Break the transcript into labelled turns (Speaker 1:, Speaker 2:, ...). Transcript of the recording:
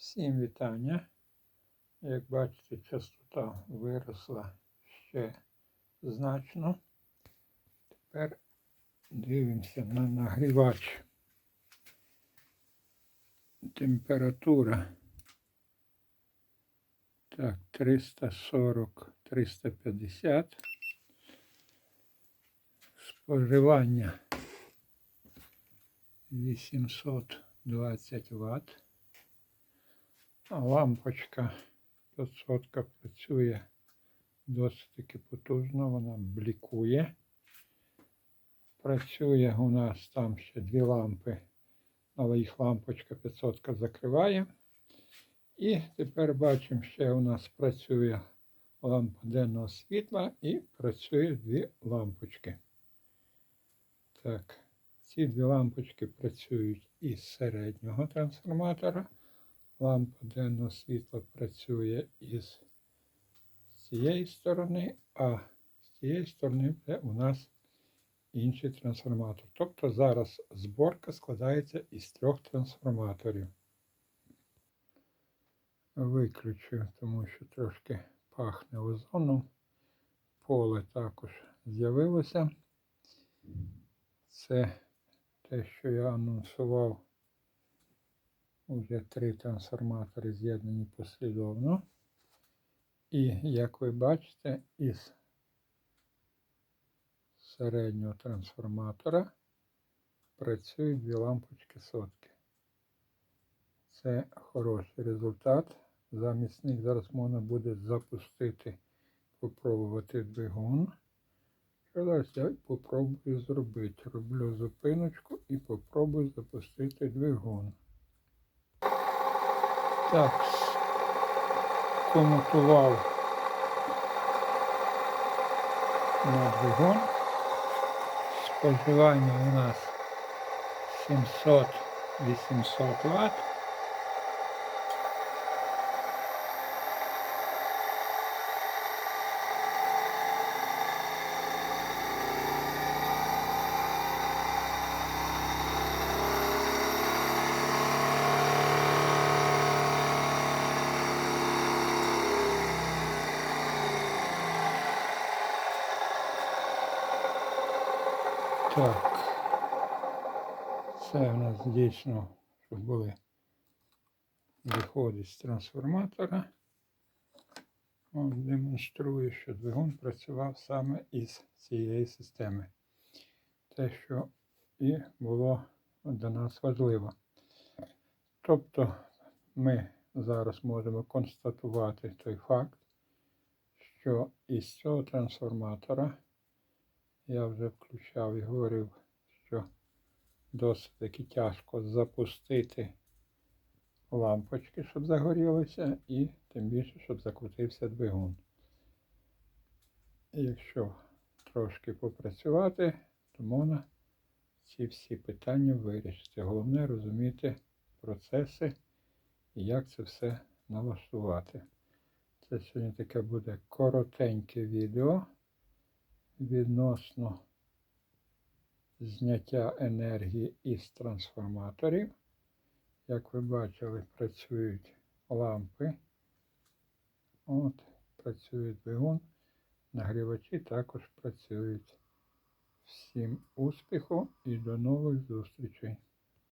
Speaker 1: Всім вітання. Як бачите, частота виросла ще значно. Тепер дивимося на нагрівач. Температура. Так, 340-350. Споживання 820 Вт. Лампочка 500 працює досить таки потужно, вона блікує. Працює у нас там ще дві лампи, але їх лампочка 500 закриває. І тепер бачимо, ще у нас працює лампа денного світла і працює дві лампочки. Так, ці дві лампочки працюють із середнього трансформатора. Лампа денного світла працює із цієї сторони, а з цієї сторони це у нас інший трансформатор. Тобто зараз зборка складається із трьох трансформаторів. Виключу, тому що трошки пахне озоном. Поле також з'явилося. Це те, що я анонсував. Уже три трансформатори з'єднані послідовно. І, як ви бачите, із середнього трансформатора працюють дві лампочки сотки. Це хороший результат. Замість них зараз можна буде запустити, попробувати двигун. Зараз я попробую зробити. Роблю зупиночку і попробую запустити двигун. Так, комутував на двигун. Споживання у нас 700-800 Вт. Так. Це у нас дійсно, щоб були виходи з трансформатора. От демонструю, що двигун працював саме із цієї системи. Те, що і було для нас важливо. Тобто ми зараз можемо констатувати той факт, що із цього трансформатора я вже включав і говорив, що досить таки тяжко запустити лампочки, щоб загорілися, і тим більше, щоб закрутився двигун. Якщо трошки попрацювати, то можна ці всі питання вирішити. Головне розуміти процеси і як це все налаштувати. Це сьогодні таке буде коротеньке відео відносно зняття енергії із трансформаторів. Як ви бачили, працюють лампи. От, працює двигун. Нагрівачі також працюють. Всім успіху і до нових зустрічей!